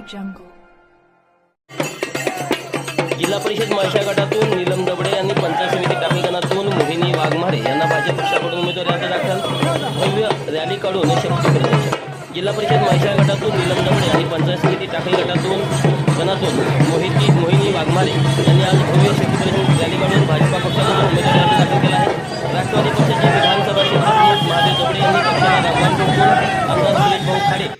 Audio जिल्हा परिषद महिषा गटातून नीलम दबडे यांनी पंचायत समिती टाकणीकरणातून मोहिनी वाघमारे यांना भाजप पक्षाकडून उमेदवारी अर्ज दाखल. भव्य रॅली काढून शक्ती जिल्हा परिषद महिषा गटातून नीलम दबडे आणि पंचायत समिती टाकल गटातून गणातून मोहिती मोहिनी वाघमारे यांनी आज भव्य शक्ती प्रदर्शन रॅली काढून भाजपा पक्षाकडून उमेदवारी अर्ज दाखल केला आहे. राष्ट्रवादी पक्षाचे विधानसभा महादेव दबडे यांनी पक्षाला आमदार सुरेश भाऊ खाडे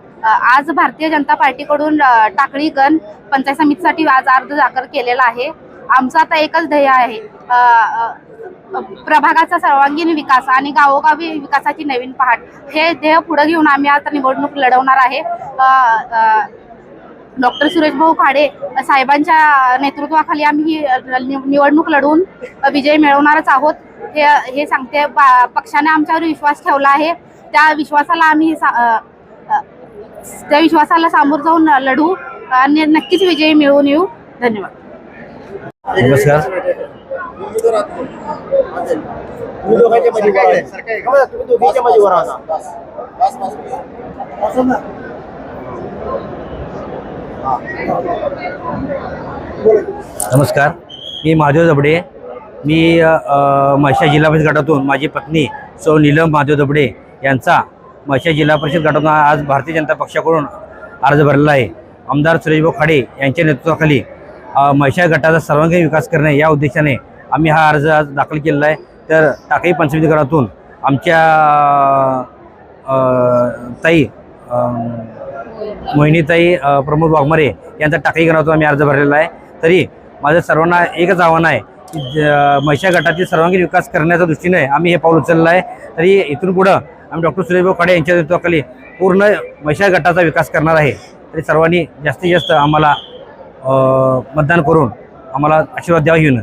आज भारतीय जनता पार्टीकडून टाकळी गण पंचायत समितीसाठी आज अर्ज दाखल केलेला आहे. आमचं आता एकच ध्येय आहे प्रभागाचा सर्वांगीण विकास आणि गावोगावी विकासाची नवीन पहाट. हे ध्येय पुढे घेऊन आम्ही आता निवडणूक लढवणार आहे. डॉक्टर सुरेश भाऊ खाडे साहेबांच्या नेतृत्वाखाली आम्ही ही, निवडणूक लढवून विजय मिळवणारच आहोत. हे हे सांगते पक्षाने आमच्यावर विश्वास ठेवला आहे. त्या विश्वासाला आम्ही सा- त्या विश्वासाला सामोर जाऊन लढू आणि नक्कीच विजय मिळवून येऊ. धन्यवाद. नमस्कार. नमस्कार. मी महादेव दबडे मी अ, जिल्हा परिषद गटातून माझी पत्नी सौ नीलम महादेव दबडे यांचा म्हैसा जिल्हा परिषद गटातून आज भारतीय जनता पक्षाकडून अर्ज भरलेला आहे. आमदार सुरेशभाऊ खाडे यांच्या नेतृत्वाखाली अ, गटाचा सर्वांगीण विकास करणे या उद्देशाने आम्ही हा अर्ज आज दाखल केलेला आहे. तर टाकळी पंचमी गटातून आमच्या ताई मोहिनीताई प्रमोद वाघमारे यांचा टाकळी गणातून आम्ही अर्ज भरलेला आहे. तरी माझं सर्वांना एकच आव्हान आहे की ज- महिषा गटातील सर्वांगीण विकास करण्याच्या दृष्टीने आम्ही हे पाऊल उचललं आहे. तरी इथून पुढं आम्ही डॉक्टर सुरेशभाऊ खाडे यांच्या नेतृत्वाखाली पूर्ण महिषा गटाचा विकास करणार आहे. तरी सर्वांनी जास्तीत जास्त आम्हाला मतदान करून आम्हाला आशीर्वाद द्यावा येऊन